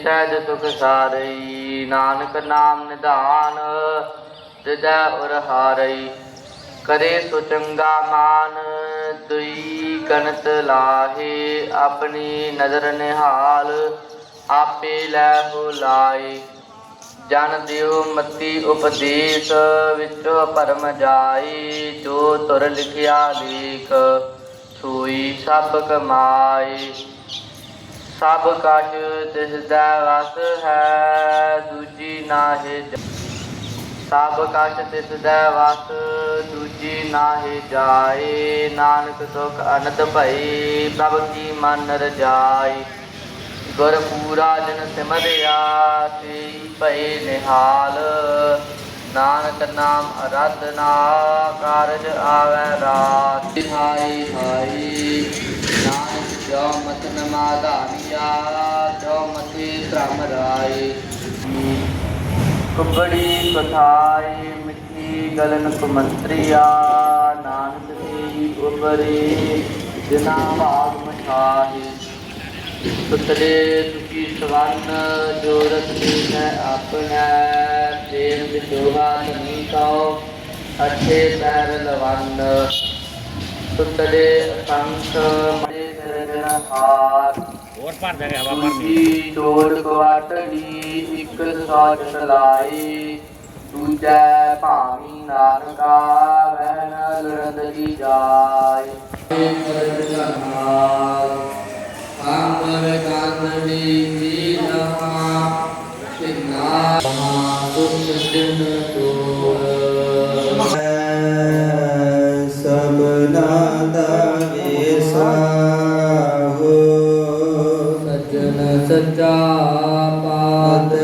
ਸਹਿਜ ਸੁਖ ਸਾਰਈ, ਨਾਨਕ ਨਾਮ ਨਿਧਾਨ ਹਿਰਦੈ ਉਰ ਹਾਰਈ, ਕਰੇ ਸੋ ਚੰਗਾ ਮਾਨ, ਦੁਈ ਕਨਤ ਲਾਹੇ, ਆਪਣੀ ਨਜ਼ਰ ਨਿਹਾਲ, ਆਪੇ ਲੈ ਹੋ ਲਾਏ। ਜਨ ਦਿਓ ਮਤੀ ਉਪਦੇਸ਼, ਵਿੱਚੋਂ ਪਰਮ ਜਾਈ ਜੋ ਤੁਰ ਲਿਖਿਆ ਲੇਖ, ਸੋਈ ਸਭ ਕਮਾਈ ਸਭ ਕਛ ਤਿਸ ਦਾ ਵਸ ਹੈ, ਦੂਜੀ ਨਾਹਿ ਜ- ਸਭ ਕਛ ਤਿਸ ਵਸ ਦੂਜੀ ਨਾਹਿ ਜਾਏ। ਨਾਨਕ ਸੁਖ ਅਨੰਦ ਭਈ, ਪ੍ਰਭ ਕੀ ਮਨ ਰਜਾਈ। ਗੁਰ ਪੂਰਾ ਜਨ ਸਿਮਰਿਆ ਤੇ ਭਏ ਨਿਹਾਲ। ਨਾਨਕ ਨਾਮ ਅਰਾਧਨਾ ਕਾਰਜ ਆਵੈ ਰਾਤ। ਹਾਈ ਹਾਈ ਨਾਨਕ ਜੋ ਮਤ ਨਮਾਧਾਰਿਆ ਜੋ ਮਤੀ ਭ੍ਰਮ ਰਾਈ ਕੁਬੜੀ ਕਥਾਈ ਮਿੱਠੀ ਗਲਨ ਕੁਮੰਤਰੀਆ ਨਾਨਕ ਦੀ ਉਬਰੀ ਜਿਨਾ ਭਾਗ ਮਠਾਹੀ। ਸੁਤਲੇ ਤੁਕੀ ਸਵਰਨ ਜੋਰਤ ਹੈ ਆਪਣਾ ਤੇਨ ਵਿਦੋਹਾ ਤਨੀ ਕਾਓ ਅੱਠੇ ਪੈਰ ਲਵੰਨ ਸੁਤਲੇ ਸੰਤ ਮੜੇ ਸਿਰਜਣ ਹਾਰ ਹੋਰ ਭਰ ਜਾਗੇ ਹਵਾ ਭਰ ਦੀ ਦੂਜੀ ਡੋੜ ਕਵਾਟੜੀ ਇੱਕ ਸੌਚ ਸਲਾਈ। ਦੂਜਾ ਭਾਵੀ ਨਾਨਕਾ ਵਹਿਨ ਲੜਦ ਦੀ ਜਾਏ। ਅੰਮ੍ਰਿਤ ਕਾਨੜੀ ਵੀਰਹਾ ਸਿਨਾ ਸੁਖ ਦਿਨ ਤੋਰ ਸੱਚਾ ਪਾਤ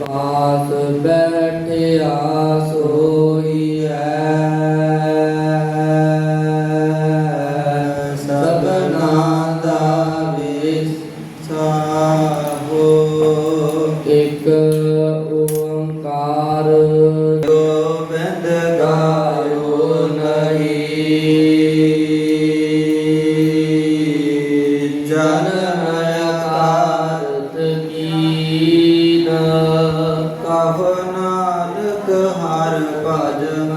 ਪਦ ਬੈਠਿਆ ਸੋਈ ਹੈ ਦਾ ਵੇਸਾ ਓੰਕਾਰ। ਗੋਬਿੰਦ ਗਾਇਓ ਨਹੀਂ। ਜਨ ਹਯਕਾਰਤ ਕੀਨ। ਕਹ ਨਾਨਕ ਹਰ ਭਜਨ